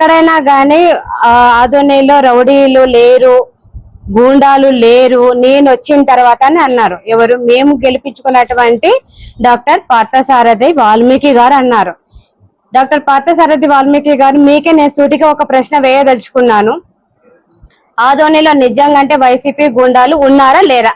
ఎక్కడైనా కానీ ఆధోనిలో ఆధునిలో రౌడీలు లేరు గూండాలు లేరు నేను వచ్చిన తర్వాత అని అన్నారు. ఎవరు మేము గెలిపించుకున్నటువంటి డాక్టర్ పార్థసారథి వాల్మీకి గారు అన్నారు. డాక్టర్ పార్థసారథి వాల్మీకి గారు మీకే నేను సూటిగా ఒక ప్రశ్న వేయదలుచుకున్నాను. ఆధోనిలో నిజంగా అంటే వైసీపీ గుండాలు ఉన్నారా లేరా?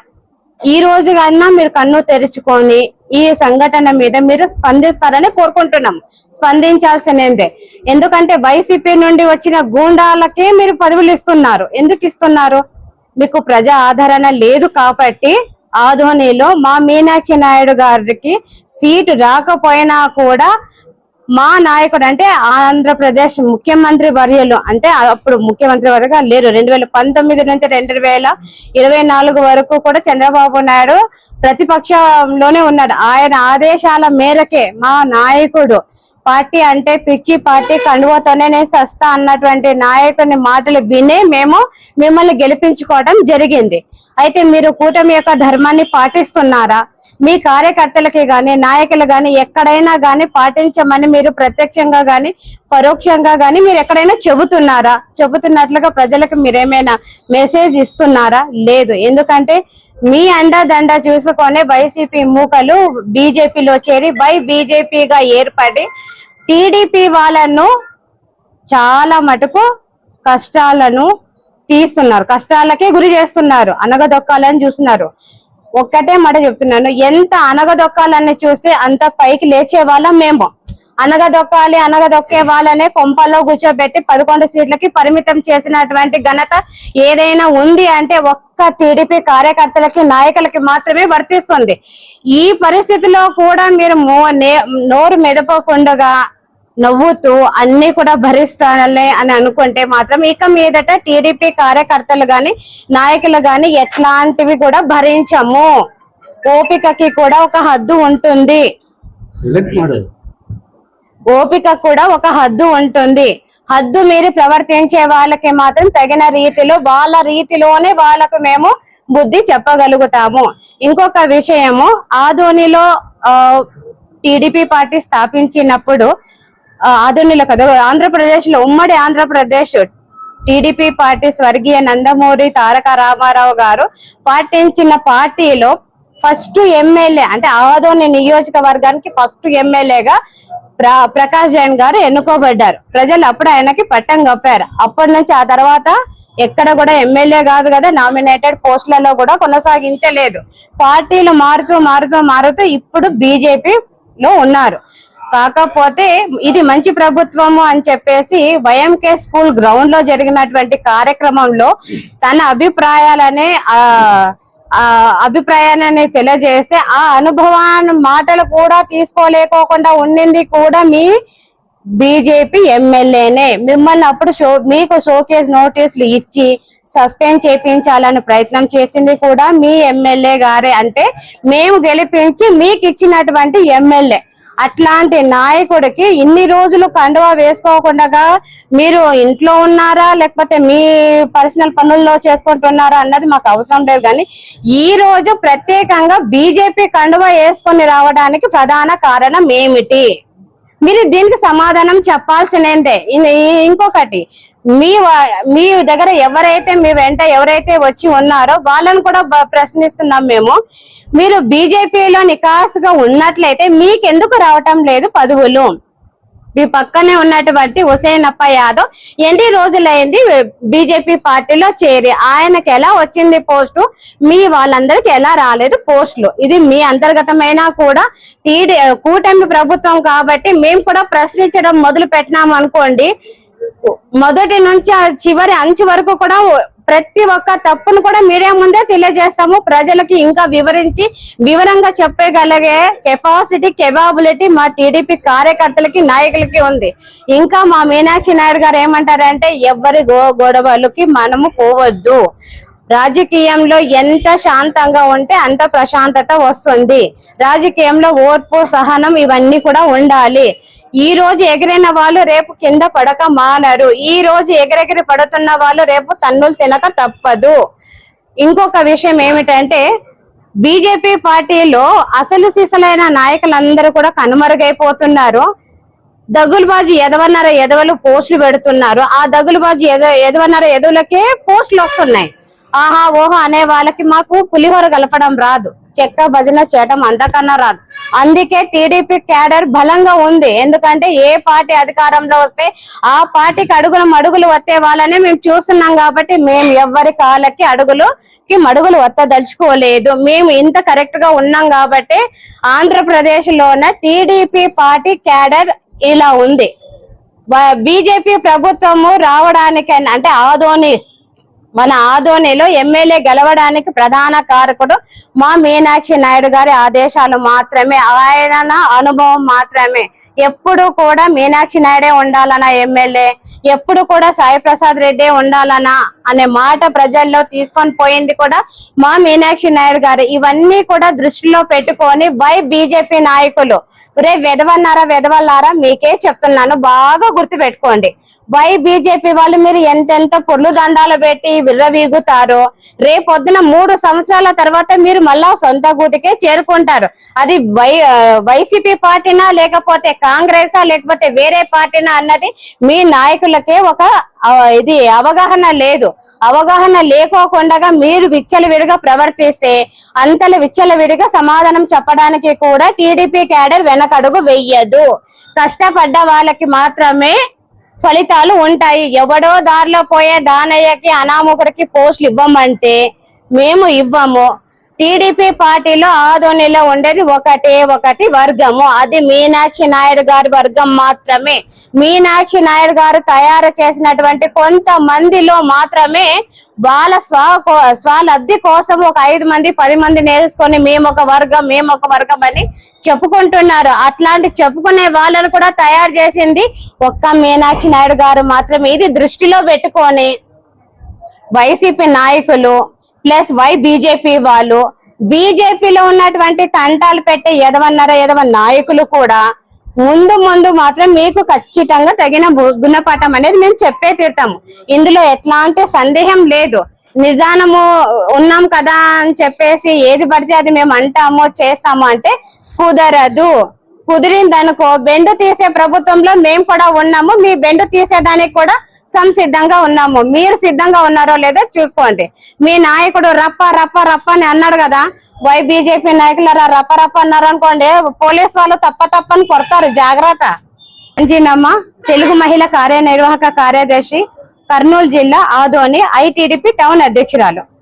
ఈ రోజు కన్నా మీరు కన్ను తెరుచుకొని ఈ సంఘటన మీద మీరు స్పందిస్తారని కోరుకుంటున్నాం. స్పందించాల్సినదే. ఎందుకంటే వైసీపీ నుండి వచ్చిన గూండాలకే మీరు పదవులు ఇస్తున్నారు. ఎందుకు ఇస్తున్నారు? మీకు ప్రజా ఆదరణ లేదు కాబట్టి ఆధోనిలో మా మీనాక్షి నాయుడు గారికి సీటు రాకపోయినా కూడా మా నాయకుడు అంటే ఆంధ్రప్రదేశ్ ముఖ్యమంత్రి వర్యులు అంటే అప్పుడు ముఖ్యమంత్రి వర్గా లేరు. రెండు వేల పంతొమ్మిది నుంచి రెండు వేల ఇరవై నాలుగు వరకు కూడా చంద్రబాబు నాయుడు ప్రతిపక్షంలోనే ఉన్నాడు. ఆయన ఆదేశాల మేరకే మా నాయకుడు పార్టీ అంటే పిచ్చి పార్టీ కండువతోనే నేను సస్తా అన్నటువంటి నాయకుని మాటలు వినే మేము మిమ్మల్ని గెలిపించుకోవడం జరిగింది. అయితే మీరు కూటమి యొక్క ధర్మాన్ని పాటిస్తున్నారా? మీ కార్యకర్తలకి గాని నాయకులు గాని ఎక్కడైనా గాని పాటించమని మీరు ప్రత్యక్షంగా గాని పరోక్షంగా గాని మీరు ఎక్కడైనా చెబుతున్నారా? చెబుతున్నట్లుగా ప్రజలకు మీరేమైనా మెసేజ్ ఇస్తున్నారా? లేదు. ఎందుకంటే మీ అండా దండ చూసుకొని వైసీపీ మూకలు బీజేపీలో చేరి బై బీజేపీగా ఏర్పడి టీడీపీ వాళ్ళను చాలా మటుకు కష్టాలను తీస్తున్నారు. కష్టాలకే గురి చేస్తున్నారు. అనగదొక్కాలని చూస్తున్నారు. ఒక్కటే మాట చెప్తున్నాను. ఎంత అనగదొక్కాలని చూస్తే అంత పైకి లేచే వాళ్ళం మేము. అనగదొక్కాలి అనగదొక్కే వాళ్ళనే కొంపల్లో కూర్చోబెట్టి పదకొండు సీట్లకి పరిమితం చేసినటువంటి ఘనత ఏదైనా ఉంది అంటే ఒక్క టీడీపీ కార్యకర్తలకి నాయకులకి మాత్రమే వర్తిస్తుంది. ఈ పరిస్థితిలో కూడా మీరు నోరు మెదపకుండగా నవ్వుతూ అన్ని కూడా భరిస్తానలే అని అనుకుంటే మాత్రం ఇక మీదట టీడీపీ కార్యకర్తలు గాని నాయకులు గాని ఎట్లాంటివి కూడా భరించము. ఓపికకి కూడా ఒక హద్దు ఉంటుంది. ఓపిక కూడా ఒక హద్దు ఉంటుంది. హద్దు మీరు ప్రవర్తించే వాళ్ళకి మాత్రం తగిన రీతిలో వాళ్ళ రీతిలోనే వాళ్ళకు మేము బుద్ధి చెప్పగలుగుతాము. ఇంకొక విషయము ఆధోనిలో టీడీపీ పార్టీ స్థాపించినప్పుడు ఆధోనిలో కదా ఆంధ్రప్రదేశ్లో ఉమ్మడి ఆంధ్రప్రదేశ్ టీడీపీ పార్టీ స్వర్గీయ నందమూరి తారక రామారావు గారు పాటించిన పార్టీలో ఫస్ట్ ఎమ్మెల్యే అంటే ఆదోని నియోజకవర్గానికి ఫస్ట్ ఎమ్మెల్యేగా ప్రకాష్ జైన్ గారు ఎన్నుకోబడ్డారు. ప్రజలు అప్పుడు ఆయనకి పట్టం కప్పారు. అప్పటి నుంచి ఆ తర్వాత ఎక్కడ కూడా ఎమ్మెల్యే కాదు కదా నామినేటెడ్ పోస్టులలో కూడా కొనసాగించలేదు. పార్టీలు మారుతూ మారుతూ మారుతూ ఇప్పుడు బీజేపీ లో ఉన్నారు. కాకపోతే ఇది మంచి ప్రభుత్వము అని చెప్పేసి వైఎంకే స్కూల్ గ్రౌండ్లో జరిగినటువంటి కార్యక్రమంలో తన అభిప్రాయాలనే ఆ ఆ అభిప్రాయాన్ని తెలియజేస్తే ఆ అనుభవాన్ని మాటలు కూడా తీసుకోలేకోకుండా ఉండింది కూడా మీ బీజేపీ ఎమ్మెల్యేనే. మిమ్మల్ని అప్పుడు షో మీకు షోకేస్ నోటీసులు ఇచ్చి సస్పెండ్ చేపించాలని ప్రయత్నం చేసింది కూడా మీ ఎమ్మెల్యే గారే. అంటే మేము గెలిపించి మీకు ఇచ్చినటువంటి ఎమ్మెల్యే. అట్లాంటి నాయకుడికి ఇన్ని రోజులు కండువా వేసుకోకుండా మీరు ఇంట్లో ఉన్నారా లేకపోతే మీ పర్సనల్ పనుల్లో చేసుకుంటున్నారా అన్నది మాకు అవసరం లేదు. కానీ ఈ రోజు ప్రత్యేకంగా బీజేపీ కండువా వేసుకొని రావడానికి ప్రధాన కారణం ఏమిటి? మీరు దీనికి సమాధానం చెప్పాల్సినదే. ఇంకొకటి మీ మీ దగ్గర ఎవరైతే మీ వెంట ఎవరైతే వచ్చి ఉన్నారో వాళ్ళని కూడా ప్రశ్నిస్తున్నాం మేము. మీరు బీజేపీలో నికాసుగా ఉన్నట్లయితే మీకెందుకు రావటం లేదు పదవులు? మీ పక్కనే ఉన్నటువంటి హుసేనప్ప యాదవ్ ఎన్ని రోజులైంది బీజేపీ పార్టీలో చేరి? ఆయనకి ఎలా వచ్చింది పోస్టు? మీ వాళ్ళందరికి ఎలా రాలేదు పోస్టులు? ఇది మీ అంతర్గతమైన కూడా టీడీ కూటమి ప్రభుత్వం కాబట్టి మేము కూడా ప్రశ్నించడం మొదలు పెట్టినాం అనుకోండి మొదటి నుంచి చివరి అంచు వరకు కూడా ప్రతి ఒక్క తప్పును కూడా మీడియా ముందే తెలియజేస్తాము. ప్రజలకి ఇంకా వివరించి వివరంగా చెప్పగలిగే కెపాసిటీ కెపాబిలిటీ మా టీడీపీ కార్యకర్తలకి నాయకులకి ఉంది. ఇంకా మా మీనాక్షి నాయుడు గారు ఏమంటారంటే ఎవరి గో గొడవలకి మనము పోవద్దు. రాజకీయంలో ఎంత శాంతంగా ఉంటే అంత ప్రశాంతత వస్తుంది. రాజకీయంలో ఓర్పు సహనం ఇవన్నీ కూడా ఉండాలి. ఈ రోజు ఎగిరిన వాళ్ళు రేపు కింద పడక మానరు ఈ రోజు ఎగిరెగిరి పడుతున్న వాళ్ళు రేపు తన్నులు తినక తప్పదు. ఇంకొక విషయం ఏమిటంటే బీజేపీ పార్టీలో అసలు సిసలైన నాయకులందరూ కూడా కనుమరుగైపోతున్నారు. దగులుబాజు ఎదవన్నర ఎదవలు పోస్టులు పెడుతున్నారు. ఆ దగులుబాజు ఎద ఎదవన్నర ఎదవులకే పోస్టులు వస్తున్నాయి. ఆహా ఓహో అనే వాళ్ళకి మాకు పులిహోర కలపడం రాదు. చెక్క భజన చేయడం అంతకన్నా రాదు. అందుకే టీడీపీ క్యాడర్ బలంగా ఉంది. ఎందుకంటే ఏ పార్టీ అధికారంలో వస్తే ఆ పార్టీకి అడుగులు మడుగులు వస్తే వాళ్ళనే మేము చూస్తున్నాం కాబట్టి మేము ఎవరి కాళ్ళకి అడుగులుకి మడుగులు వత్తదలుచుకోలేదు. మేము ఇంత కరెక్ట్గా ఉన్నాం కాబట్టి ఆంధ్రప్రదేశ్ లోన టీడీపీ పార్టీ క్యాడర్ ఇలా ఉంది. బీజేపీ ప్రభుత్వము రావడానికైనా అంటే ఆదోని మన ఆదోనిలో ఎమ్మెల్యే గెలవడానికి ప్రధాన కారకుడు మా మీనాక్షి నాయుడు గారి ఆదేశాలు మాత్రమే. ఆయన అనుభవం మాత్రమే. ఎప్పుడు కూడా మీనాక్షి నాయుడే ఉండాలన్న ఎమ్మెల్యే. ఎప్పుడు కూడా సాయిప్రసాద్ రెడ్డే రెడ్డి ఉండాలనా అనే మాట ప్రజల్లో తీసుకొని పోయింది కూడా మా మీనాక్షి నాయుడు గారు. ఇవన్నీ కూడా దృష్టిలో పెట్టుకొని వై బీజేపీ నాయకులు రే వెదవన్నారా వెదవల్లారా? మీకే చెప్తున్నాను బాగా గుర్తు పెట్టుకోండి వై బీజేపీ వాళ్ళు మీరు ఎంతెంత పొర్లు దండాలు పెట్టి విర్రవీగుతారో రేపొద్దున మూడు సంవత్సరాల తర్వాత మీరు మళ్ళా సొంత గూటికే చేరుకుంటారు. అది వై వైసీపీ పార్టీనా లేకపోతే కాంగ్రెసా లేకపోతే వేరే పార్టీనా అన్నది మీ నాయకులు నాయకులకే ఒక ఇది అవగాహన లేదు. అవగాహన లేకోకుండా మీరు విచ్చలవిడిగా ప్రవర్తిస్తే అంతలు విచ్చలవిడిగా సమాధానం చెప్పడానికి కూడా టీడీపీ క్యాడర్ వెనకడుగు వెయ్యదు కష్టపడ్డ వాళ్ళకి మాత్రమే ఫలితాలు ఉంటాయి. ఎవడో దారిలో పోయే దానయ్యకి అనామకుడికి పోస్టులు ఇవ్వమంటే మేము ఇవ్వము. టీడీపీ పార్టీలో ఆదోనిలో ఉండేది ఒకటే ఒకటి వర్గము. అది మీనాక్షి నాయుడు గారి వర్గం మాత్రమే. మీనాక్షి నాయుడు గారు తయారు చేసినటువంటి కొంతమందిలో మాత్రమే వాళ్ళ స్వ స్వలబ్ధి కోసం ఒక ఐదు మంది పది మంది నేర్చుకొని మేము ఒక వర్గం మేము ఒక వర్గం అని చెప్పుకుంటున్నారు. అట్లాంటి చెప్పుకునే వాళ్ళను కూడా తయారు చేసింది ఒక్క మీనాక్షి నాయుడు గారు మాత్రమే. ఇది దృష్టిలో పెట్టుకొని వైసీపీ నాయకులు ప్లస్ వై బీజేపీ వాళ్ళు బీజేపీలో ఉన్నటువంటి తంటాలు పెట్టే ఎదవన్నర ఎదవ నాయకులు కూడా ముందు ముందు మాత్రం మీకు ఖచ్చితంగా తగిన గుణపాఠం అనేది మేము చెప్పే తీరుతాము ఇందులో ఎట్లాంటి సందేహం లేదు. నిదానము ఉన్నాం కదా అని చెప్పేసి ఏది పడితే అది మేము అంటాము చేస్తాము అంటే కుదరదు. కుదిరిందనుకో బెండు తీసే ప్రభుత్వంలో మేము కూడా ఉన్నాము. మీ బెండు తీసేదానికి కూడా సంసిద్ధంగా ఉన్నాము. మీరు సిద్ధంగా ఉన్నారో లేదో చూసుకోండి. మీ నాయకుడు రప్ప రప్ప రప్ప అని అన్నాడు కదా? వై బీజేపీ నాయకులరా రప్ప రప్ప అన్నారు అనుకోండి. పోలీస్ వాళ్ళు తప్ప తప్పని కొడతారు. జాగ్రత్త. అంజీనమ్మ తెలుగు మహిళ కార్యనిర్వాహక కార్యదర్శి కర్నూలు జిల్లా ఆదోని ఐటీడీపీ టౌన్ అధ్యక్షురాలు.